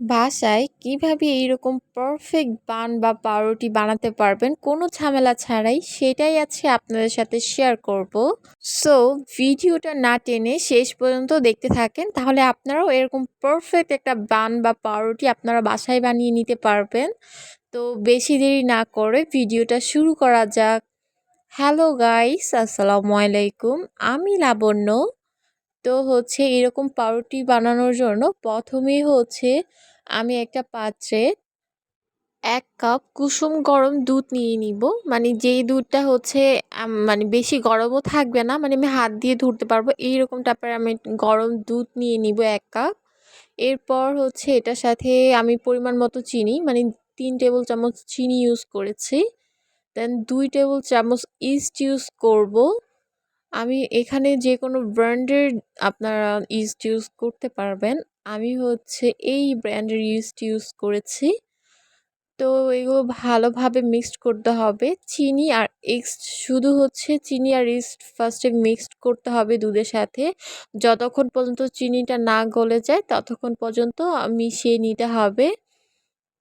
বাসায় কীভাবে এইরকম পারফেক্ট বান বা পাউরুটি বানাতে পারবেন কোনো ঝামেলা ছাড়াই সেটাই আছে আপনাদের সাথে শেয়ার করব। সো ভিডিওটা না টেনে শেষ পর্যন্ত দেখতে থাকেন, তাহলে আপনারাও এরকম পারফেক্ট একটা বান বা পাউরুটি আপনারা বাসায় বানিয়ে নিতে পারবেন। তো বেশি দেরি না করে ভিডিওটা শুরু করা যাক। হ্যালো গাইস আসসালামু আলাইকুম, আমি লাবণ্য। তো হচ্ছে এরকম পাউরুটি বানানোর জন্য প্রথমেই হচ্ছে আমি একটা পাত্রে এক কাপ কুসুম গরম দুধ নিয়ে নিব। মানে যেই দুধটা হচ্ছে মানে বেশি গরমও থাকবে না মানে আমি হাত দিয়ে ধরতে পারব। এইরকম টাইপের আমি গরম দুধ নিয়ে নিব এক কাপ। এরপর হচ্ছে এটার সাথে আমি পরিমাণ মতো চিনি মানে তিন টেবিল চামচ চিনি ইউজ করেছি। দেন দুই টেবিল চামচ ইস্ট ইউজ করব। আমি এখানে যে কোনো ব্র্যান্ডের আপনারা ইস্ট ইউজ করতে পারবেন। আমি হচ্ছে এই ব্র্যান্ডের ইস্ট ইউজ করেছি। তো এগুলো ভালোভাবে মিক্সড করতে হবে। চিনি আর ইস্ট শুধু হচ্ছে চিনি আর ইস্ট ফার্স্টে মিক্সড করতে হবে দুধের সাথে। যতক্ষণ পর্যন্ত চিনিটা না গলে যায়, ততক্ষণ পর্যন্ত মিশিয়ে নিতে হবে।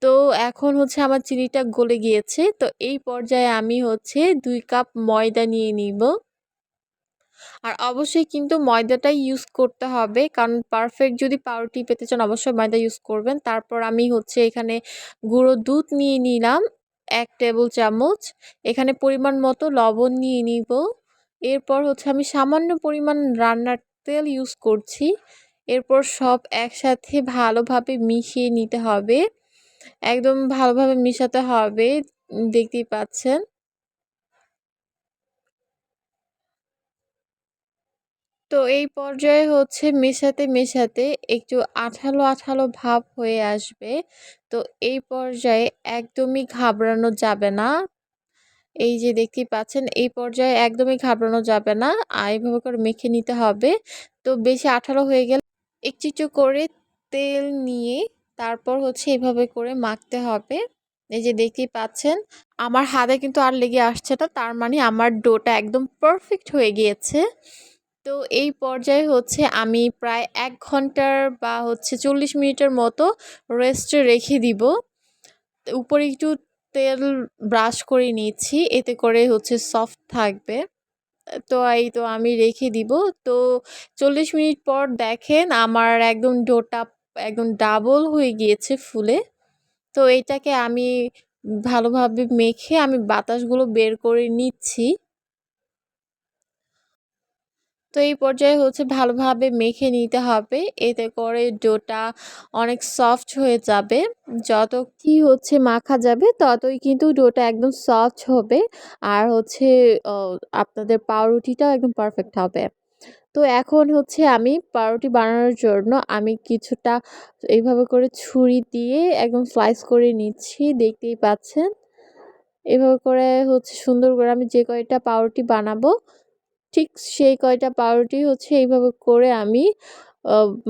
তো এখন হচ্ছে আমার চিনিটা গলে গিয়েছে। তো এই পর্যায়ে আমি হচ্ছে দুই কাপ ময়দা নিয়ে নিব। আর অবশ্যই কিন্তু ময়দাটাই ইউজ করতে হবে। কারণ পারফেক্ট যদি পাউরুটি পেতে চান, অবশ্যই ময়দা ইউজ করবেন। তারপর আমি হচ্ছে এখানে গুঁড়ো দুধ নিয়ে নিলাম, এক টেবিল চামচ। এখানে পরিমাণ মতো লবণ নিয়ে নিব। এরপর হচ্ছে আমি সামান্য পরিমাণ রান্নার তেল ইউজ করছি। এরপর সব একসাথে ভালোভাবে মিশিয়ে নিতে হবে। একদম ভালোভাবে মিশাতে হবে, দেখতেই পাচ্ছেন। তো এই পর্যায়ে হচ্ছে মেশাতে মেশাতে একটু আঠালো আঠালো ভাব হয়ে আসবে। তো এই পর্যায়ে একদমই ঘাবড়ানো যাবে না। এই যে দেখতেই পাচ্ছেন, এই পর্যায়ে একদমই ঘাবড়ানো যাবে না। এইভাবে করে মেখে নিতে হবে। তো বেশি আঠালো হয়ে গেলে একটু একটু করে তেল নিয়ে তারপর হচ্ছে এভাবে করে মাখতে হবে। এই যে দেখতেই পাচ্ছেন, আমার হাতে কিন্তু আর লেগে আসছে না। তার মানে আমার ডোটা একদম পারফেক্ট হয়ে গিয়েছে। তো এই পর্যায়ে হচ্ছে আমি প্রায় এক ঘণ্টার বা হচ্ছে চল্লিশ মিনিটের মতো রেস্টে রেখে দিব। উপরে একটু তেল ব্রাশ করে নিচ্ছি, এতে করে হচ্ছে সফট থাকবে। তো এই তো আমি রেখে দিব। তো চল্লিশ মিনিট পর দেখেন আমার একদম ডোটা একদম ডাবল হয়ে গিয়েছে ফুলে। তো এটাকে আমি ভালোভাবে মেখে আমি বাতাসগুলো বের করে নিচ্ছি। তো এই পর্যায়ে হচ্ছে ভালোভাবে মেখে নিতে হবে। এতে করে ডোটা অনেক সফট হয়ে যাবে। যত কি হচ্ছে মাখা যাবে, ততই কিন্তু ডোটা একদম সফট হবে। আর হচ্ছে আপনাদের পাউরুটিটাও একদম পারফেক্ট হবে। তো এখন হচ্ছে আমি পাউরুটি বানানোর জন্য আমি কিছুটা এইভাবে করে ছুরি দিয়ে একদম স্লাইস করে নিচ্ছি, দেখতেই পাচ্ছেন। এভাবে করে হচ্ছে সুন্দর করে আমি যে কয়টা পাউরুটি বানাবো ঠিক সেই কয়টা পাউরুটি হচ্ছে এইভাবে করে আমি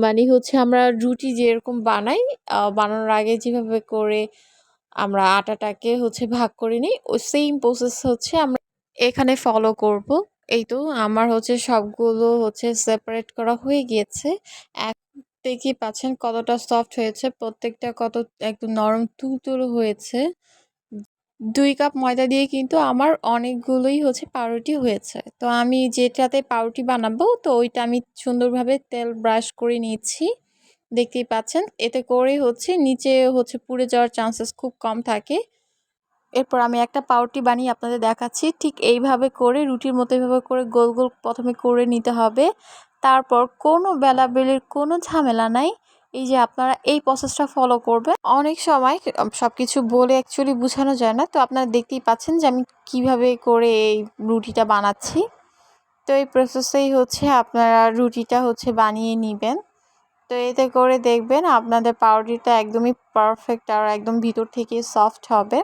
মানে হচ্ছে আমরা রুটি যেরকম বানাই বানানোর আগে যেভাবে করে আমরা আটাটাকে হচ্ছে ভাগ করে নিই ওই সেম প্রসেস হচ্ছে আমরা এখানে ফলো করব। এই তো আমার হচ্ছে সবগুলো হচ্ছে সেপারেট করা হয়ে গিয়েছে। এক দেখি পাচ্ছেন কতটা সফট হয়েছে, প্রত্যেকটা কত একদম নরম তুলতুলো হয়েছে। দুই কাপ ময়দা দিয়ে কিন্তু আমার অনেকগুলোই হচ্ছে পাউরুটি হয়েছে। তো আমি যেটাতে পাউরুটি বানাবো, তো ওইটা আমি সুন্দরভাবে তেল ব্রাশ করে নিচ্ছি। দেখতেই পাচ্ছেন, এতে করে হচ্ছে নিচে হচ্ছে পুড়ে যাওয়ার চান্সেস খুব কম থাকে। এরপর আমি একটা পাউরুটি বানিয়ে আপনাদের দেখাচ্ছি। ঠিক এইভাবে করে, রুটির মতো এইভাবে করে গোল গোল প্রথমে করে নিতে হবে। তারপর কোনো বেলাবেলির কোনো ঝামেলা নাই। এই যে আপনারা এই প্রসেসটা ফলো করবেন। অনেক সময় সব কিছু বলে অ্যাকচুয়ালি বোঝানো যায় না। তো আপনারা দেখতেই পাচ্ছেন যে আমি কীভাবে করে এই রুটিটা বানাচ্ছি। তো এই প্রসেসেই হচ্ছে আপনারা রুটিটা হচ্ছে বানিয়ে নেবেন। তো এতে করে দেখবেন আপনাদের পাউরুটিটা একদমই পারফেক্ট আর একদম ভিতর থেকে সফট হবে।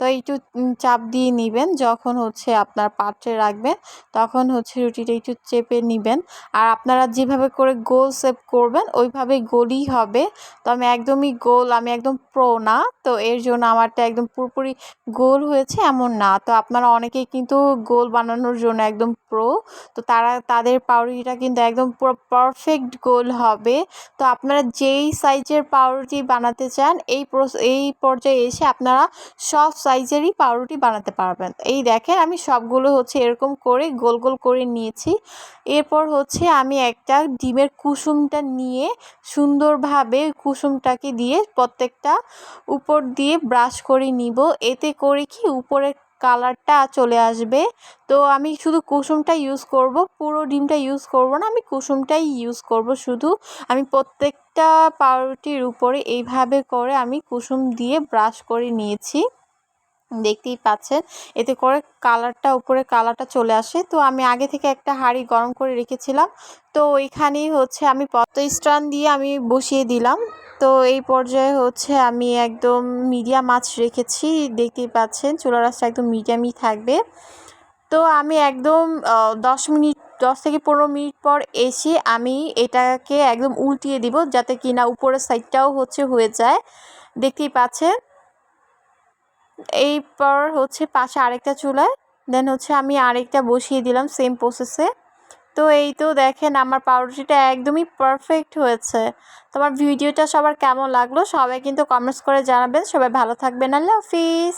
তো একটু চাপ দিয়ে নেবেন। যখন হচ্ছে আপনার পাত্রে রাখবেন, তখন হচ্ছে রুটিটা একটু চেপে নেবেন। আর আপনারা যেভাবে করে গোল সেপ করবেন ওইভাবেই গোলই হবে। তো আমি একদমই গোল, আমি একদম প্রো না। তো এর জন্য আমারটা একদম পুরোপুরি গোল হয়েছে এমন না। তো আপনারা অনেকেই কিন্তু গোল বানানোর জন্য একদম প্রো। তো তারা, তাদের পাউরুটিটা কিন্তু একদম পুরো পারফেক্ট গোল হবে। তো আপনারা যেই সাইজের পাউরুটি বানাতে চান, এই এই পর্যায়ে এসে আপনারা সব সাইজেরই পাউরুটি বানাতে পারবেন। এই দেখেন, আমি সবগুলো হচ্ছে এরকম করে গোল গোল করে নিয়েছি। এরপর হচ্ছে আমি একটা ডিমের কুসুমটা নিয়ে সুন্দরভাবে কুসুমটাকে দিয়ে প্রত্যেকটা উপর দিয়ে ব্রাশ করে নিব। এতে করে কি উপরের কালারটা চলে আসবে। তো আমি শুধু কুসুমটা ইউজ করব, পুরো ডিমটা ইউজ করব না, আমি কুসুমটাই ইউজ করব শুধু। আমি প্রত্যেকটা পাউরুটির উপরে এইভাবে করে আমি কুসুম দিয়ে ব্রাশ করে নিয়েছি। দেখতেই পাচ্ছেন। এতে করে কালারটা, উপরে কালারটা চলে আসে। তো আমি আগে থেকে একটা হাঁড়ি গরম করে রেখেছিলাম। তো ওইখানেই হচ্ছে আমি পত স্ট্রান দিয়ে আমি বসিয়ে দিলাম। তো এই পর্যায়ে হচ্ছে আমি একদম মিডিয়াম মাছ রেখেছি। দেখতেই পাচ্ছেন চুলা রাসটা একদম মিডিয়ামই থাকবে। তো আমি একদম দশ মিনিট, দশ থেকে পনেরো মিনিট পর এসে আমি এটাকে একদম উল্টিয়ে দিব, যাতে কিনা উপরের সাইডটাও হচ্ছে হয়ে যায়। দেখতেই পাচ্ছেন। এই পর হচ্ছে পাশে আরেকটা চুলায় দেন হচ্ছে আমি আরেকটা বসিয়ে দিলাম সেম প্রসেসে তো এই তো দেখেন আমার পাউরুটিটা একদমই পারফেক্ট হয়েছে। তোমার ভিডিওটা সবার কেমন লাগল সবাই কিন্তু কমেন্টস করে জানাবেন। সবাই ভালো থাকবেন। আল্লাহ হাফিজ।